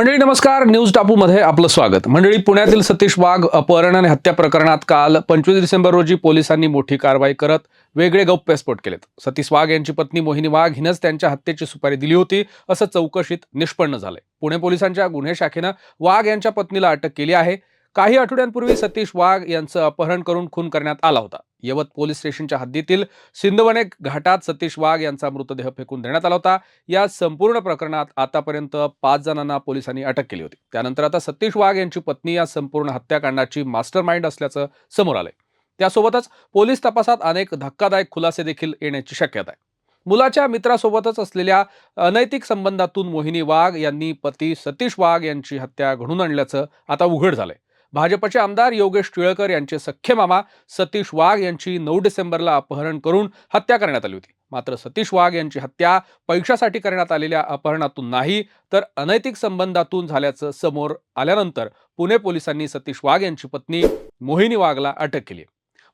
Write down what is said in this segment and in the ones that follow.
मंडळी नमस्कार. न्यूज टापूमध्ये आपलं स्वागत. मंडळी पुण्यातील सतीश वाघ अपहरण आणि हत्या प्रकरणात काल पंचवीस डिसेंबर रोजी पोलिसांनी मोठी कारवाई करत वेगळे गौप्यस्फोट केलेत. सतीश वाघ यांची पत्नी मोहिनी वाघ हिनंच त्यांच्या हत्येची सुपारी दिली होती असं चौकशीत निष्पन्न झालंय. पुणे पोलिसांच्या गुन्हे शाखेनं वाघ यांच्या पत्नीला अटक केली आहे. काही आठवड्यांपूर्वी सतीश वाघ यांचं अपहरण करून खून करण्यात आला होता. यवत पोलीस स्टेशनच्या हद्दीतील सिंधवणे घाटात सतीश वाघ यांचा मृतदेह फेकून देण्यात आला होता. या संपूर्ण प्रकरणात आतापर्यंत पाच जणांना पोलिसांनी अटक केली होती. त्यानंतर आता सतीश वाघ यांची पत्नी या संपूर्ण हत्याकांडाची मास्टर माइंड असल्याचं समोर आलंय. त्यासोबतच पोलीस तपासात अनेक धक्कादायक खुलासे देखील येण्याची शक्यता आहे. मुलाच्या मित्रासोबतच असलेल्या अनैतिक संबंधातून मोहिनी वाघ यांनी पती सतीश वाघ यांची हत्या घडून आणल्याचं आता उघड झालंय. भाजपचे आमदार योगेश टिळकर यांचे सख्खे मामा सतीश वाघ यांची नऊ डिसेंबरला अपहरण करून हत्या करण्यात आली होती. मात्र सतीश वाघ यांची हत्या पैशासाठी करण्यात आलेल्या अपहरणातून नाही तर अनैतिक संबंधातून झाल्याचं समोर आल्यानंतर पुणे पोलिसांनी सतीश वाघ यांची पत्नी मोहिनी वाघला अटक केली.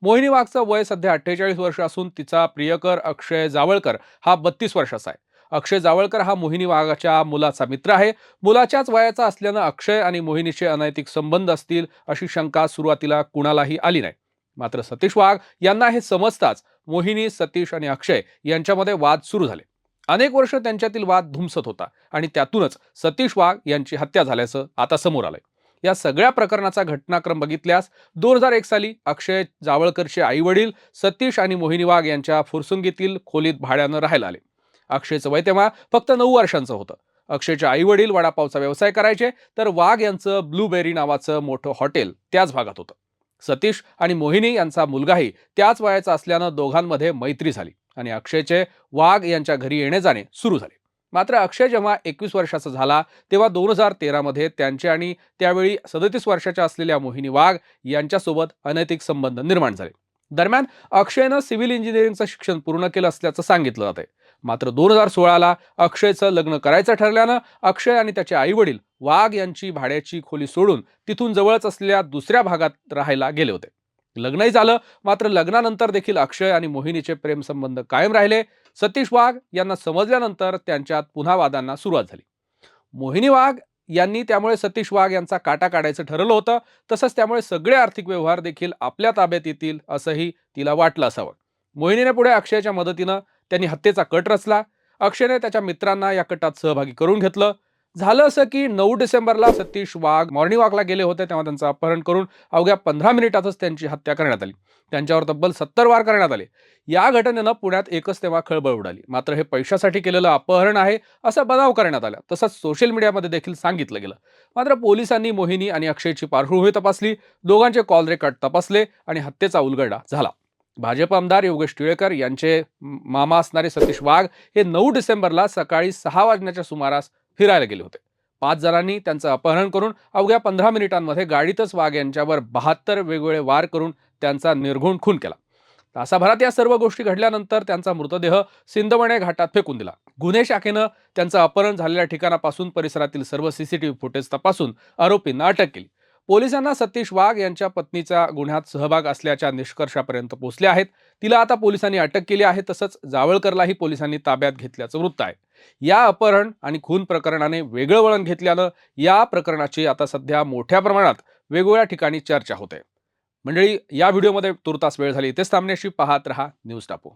मोहिनी वाघचं वय सध्या अठ्ठेचाळीस वर्ष असून तिचा प्रियकर अक्षय जावळकर हा बत्तीस वर्षाचा आहे. अक्षय जावळकर हा मोहिनी वाघाच्या मुलाचा मित्र आहे. मुलाच्याच वयाचा असल्यानं अक्षय आणि मोहिनीचे अनैतिक संबंध असतील अशी शंका सुरुवातीला कुणालाही आली नाही. मात्र सतीश वाघ यांना हे समजताच मोहिनी सतीश आणि अक्षय यांच्यामध्ये वाद सुरू झाले. अनेक वर्ष त्यांच्यातील वाद धुमसत होता आणि त्यातूनच सतीश वाघ यांची हत्या झाल्याचं आता समोर आलंय. या सगळ्या प्रकरणाचा घटनाक्रम बघितल्यास दोन हजार एक साली अक्षय जावळकरचे आई वडील सतीश आणि मोहिनी वाघ यांच्या फुरसुंगीतील खोलीत भाड्यानं राहायला आले. अक्षयचं वय तेव्हा फक्त नऊ वर्षांचं होतं. अक्षयचे आई वडील वडापावचा व्यवसाय करायचे तर वाघ यांचं ब्लूबेरी नावाचं मोठं हॉटेल त्याच भागात होतं. सतीश आणि मोहिनी यांचा मुलगाही त्याच वयाचा असल्यानं दोघांमध्ये मैत्री झाली आणि अक्षयचे वाघ यांच्या घरी येणे जाणे सुरू झाले. मात्र अक्षय जेव्हा एकवीस वर्षाचा झाला तेव्हा दोन हजार तेरामध्ये त्यांचे आणि त्यावेळी सदतीस वर्षाच्या असलेल्या मोहिनी वाघ यांच्यासोबत अनैतिक संबंध निर्माण झाले. दरम्यान अक्षयनं सिव्हिल इंजिनिअरिंगचं शिक्षण पूर्ण केलं असल्याचं सांगितलं जातंय. मात्र दोन हजार सोळाला अक्षयचं लग्न करायचं ठरल्यानं अक्षय आणि त्याचे आई वडील वाघ यांची भाड्याची खोली सोडून तिथून जवळच असलेल्या दुसऱ्या भागात राहायला गेले होते. लग्नही झालं मात्र लग्नानंतर देखील अक्षय आणि मोहिनीचे प्रेमसंबंध कायम राहिले. सतीश वाघ यांना समजल्यानंतर त्यांच्यात पुन्हा वादांना सुरुवात झाली. मोहिनी वाघ यांनी त्यामुळे सतीश वाघ यांचा काटा काढायचं ठरवलं होतं तसंच त्यामुळे सगळे आर्थिक व्यवहार देखील आपल्या ताब्यात येतील असंही तिला वाटलं असावं. मोहिनीने पुढे अक्षयच्या मदतीनं त्यांनी हत्येचा कट रचला. अक्षयने त्याच्या मित्रांना या कटात सहभागी करून घेतलं. झालं असं की नऊ डिसेंबरला सतीश वाघ मॉर्निंग वॉकला गेले होते तेव्हा त्यांचं अपहरण करून अवघ्या पंधरा मिनिटातच त्यांची हत्या करण्यात आली. त्यांच्यावर तब्बल सत्तर वार करण्यात आले. या घटनेनं पुण्यात एकच तेव्हा खळबळ उडाली. मात्र हे पैशासाठी केलेलं अपहरण आहे असा बनाव करण्यात आला. तसंच सोशल मीडियामध्ये देखील सांगितलं गेलं. मात्र पोलिसांनी मोहिनी आणि अक्षयची पार्श्वभूमी तपासली. दोघांचे कॉल रेकॉर्ड तपासले आणि हत्येचा उलगडा झाला. भाजप आमदार योगेश टिळेकर यांचे मामा असणारे सतीश वाघ हे नऊ डिसेंबरला सकाळी सहा वाजण्याच्या सुमारास फिरायला गेले होते. पाच जणांनी त्यांचं अपहरण करून अवघ्या पंधरा मिनिटांमध्ये गाडीतच वाघ यांच्यावर बहात्तर वेगवेगळे वार करून त्यांचा निर्घुण खून केला. तासाभरात या सर्व गोष्टी घडल्यानंतर त्यांचा मृतदेह सिंदवणे घाटात फेकून दिला. गुन्हे शाखेनं त्यांचं अपहरण झालेल्या ठिकाणापासून परिसरातील सर्व सीसीटीव्ही फुटेज तपासून आरोपींना अटक केली. पोलिसांना सतीश वाघ यांच्या पत्नीचा गुन्ह्यात सहभाग असल्याच्या निष्कर्षापर्यंत पोहोचले आहेत. तिला आता पोलिसांनी अटक केली आहे तसंच जावळकरलाही पोलिसांनी ताब्यात घेतल्याचं वृत्त आहे. या अपहरण आणि खून प्रकरणाने वेगळं वळण घेतल्यानं या प्रकरणाची आता सध्या मोठ्या प्रमाणात वेगवेगळ्या ठिकाणी चर्चा होते. मंडळी या व्हिडिओमध्ये तुर्तास वेळ झाली. इथेच थांबण्याशी पाहत रहा न्यूज टापू.